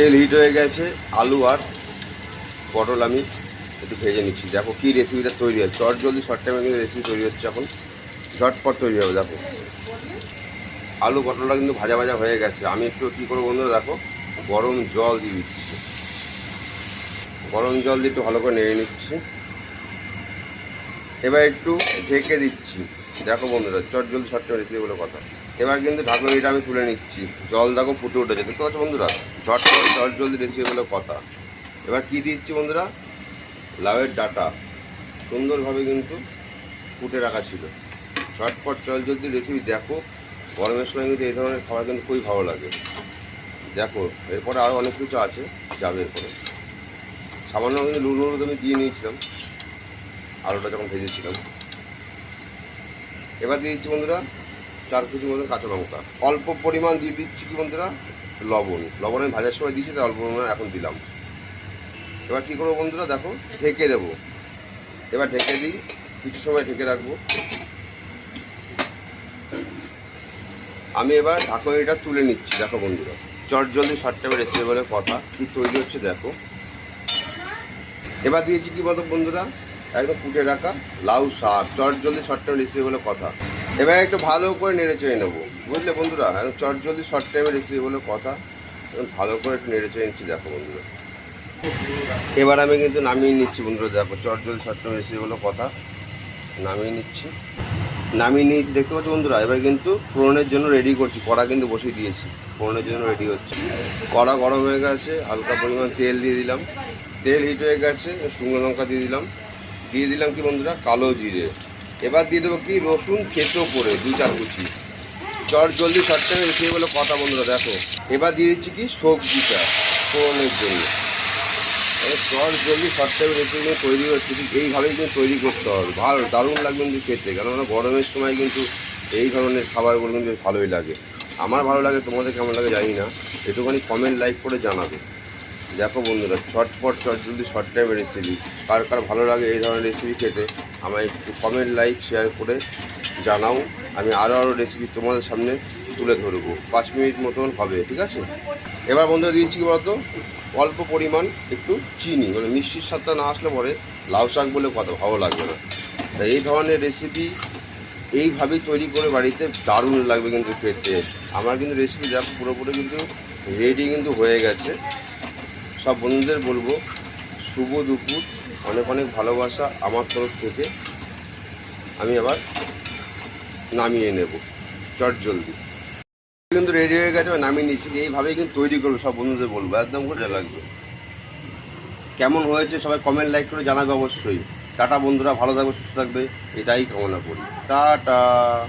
তেল হিট হয়ে গেছে, আলু আর পটল আমি একটু ভেজে নিচ্ছি। দেখো কী রেসিপিটা তৈরি হয় চট জলদি শর্ট টাইমে কিন্তু রেসিপি তৈরি হচ্ছে এখন। ঝটপট তৈরি হবে, দেখো। আলু পটলটা কিন্তু ভাজা ভাজা হয়ে গেছে। আমি একটু কী করব বন্ধুরা, দেখো, গরম জল দিয়ে দিচ্ছি। গরম জল দিয়ে একটু ভালো করে নেড়ে নিচ্ছি। এবার একটু ঢেকে দিচ্ছি। দেখো বন্ধুরা, চট জলদি শর্ট রেসিপি বলে কথা। এবার কিন্তু ঢাকনিটা আমি তুলে নিচ্ছি। জল দেখো ফুটে উঠেছে, দেখতে পাচ্ছ বন্ধুরা? ঝটপট চট জলদি রেসিপি বলে কথা। এবার কী দিচ্ছি বন্ধুরা? লাউয়ের ডাটা। সুন্দরভাবে কিন্তু ফুটে রাখা ছিল। ঝটপট চল জলদি রেসিপি দেখো। গরমের সময় কিন্তু এই ধরনের খাবার কিন্তু খুবই ভালো লাগে। দেখো, এরপরে আরও অনেক কিছু আছে, যাবে এরপরে। সামান্য কিন্তু লুন হলুদ আমি দিয়ে নিয়েছিলাম। আলুটা যখন ভেজেছিলাম। এবার দিয়ে দিচ্ছি বন্ধুরা চার কেজি মতো কাঁচা লঙ্কা। অল্প পরিমাণ দিয়ে দিচ্ছি কি বন্ধুরা? লবণ। লবণ আমি ভাজার সময় দিয়েছি, তাই অল্প পরিমাণ এখন দিলাম। এবার কী করব বন্ধুরা? দেখো, ঢেকে দেবো। এবার ঢেকে দিই, কিছু সময় ঢেকে রাখব। আমি এবার ঢাকনিটা তুলে নিচ্ছি, দেখো বন্ধুরা। চট জলদি শর্ট টাইমে রেসিপি বলে কথা। কি তৈরি হচ্ছে দেখো। এবার দিয়েছি কি বলতো বন্ধুরা? একদম ফুটে রাখা, লাউ শাক, চট জলদি শর্ট টাইম রেসিপি বলে কথা। এবার একটু ভালো করে নেড়ে চেড়ে নেব। বুঝলে বন্ধুরা? একদম চট জলদি শর্ট টাইমে রেসিপি বলে কথা। ভালো করে একটু নেড়ে চেড়ে নিচ্ছি, দেখো বন্ধুরা। এবার আমি কিন্তু নামিয়ে নিচ্ছি বন্ধুরা, দেখো চট জলদি শর্ট টাইম রেসিপি বলে কথা। নামিয়ে নিচ্ছি। নামিয়ে নিয়েছি, দেখতে পাচ্ছ বন্ধুরা? এবার কিন্তু ফোড়নের জন্য রেডি করছি। কড়া কিন্তু বসিয়ে দিয়েছি। ফোড়নের জন্য রেডি হচ্ছে। কড়া গরম হয়ে গেছে, হালকা পরিমাণ তেল দিয়ে দিলাম। তেল হিট হয়ে গেছে, শুকনো লঙ্কা দিয়ে দিলাম। দিয়ে দিলাম কি বন্ধুরা? কালো জিরে। এবার দিয়ে দেবো কি? রসুন থেতো করে, দু চার কুচি। চট জলদি শর্ট টাইমে রেসিপি বলে কথা বন্ধুরা, দেখো। এবার দিয়ে দিচ্ছি কি? সবজিটা ফোড়নের জন্য। চট জলদি শর্ট টাইমে রেসিপি তৈরি হচ্ছে। ঠিক এইভাবেই কিন্তু তৈরি করতে হবে। ভালো, দারুণ লাগবে কিন্তু খেতে। কেননা গরমের সময় কিন্তু এই ধরনের খাবারগুলো কিন্তু ভালোই লাগে। আমার ভালো লাগে, তোমাদের কেমন লাগে জানি না। একটুখানি কমেন্ট লাইক করে জানাবে। দেখো বন্ধুরা ছটপট চট জলদি শর্ট টাইমের রেসিপি কার কার ভালো লাগে এই ধরনের রেসিপি খেতে, আমায় একটু কমেন্ট লাইক শেয়ার করে জানাও। আমি আরও আরও রেসিপি তোমাদের সামনে তুলে ধরবো। পাঁচ মিনিট মতন হবে, ঠিক আছে? এবার বন্ধুরা দিয়েছি কি বলতো? অল্প পরিমাণ একটু চিনি মানে মিষ্টির স্বাদটা না আসলে পরে লাউ শাক বলে কথা, ভালো লাগবে না। তাই এই ধরনের রেসিপি এইভাবেই তৈরি করে বাড়িতে দারুণ লাগবে কিন্তু খেতে। আমার কিন্তু রেসিপি দেখো পুরোপুরি কিন্তু রেডি কিন্তু হয়ে গেছে। সব বন্ধুদের বলব, শুভ দুপুর, অনেক অনেক ভালোবাসা আমার তরফ থেকে। আমি আবার নামিয়ে নেব। চট জলদি। কিন্তু রেডি হয়ে গেছে আমি নামিয়ে নিচ্ছি। এইভাবেই কিন্তু তৈরি করব, সব বন্ধুদের বলব। একদম করে লাগবে। কেমন হয়েছে সবাই কমেন্ট লাইক করে জানাবে অবশ্যই। টাটা বন্ধুরা, ভালো থাকবে, সুস্থ থাকবে। এটাই কামনা করি। টাটা।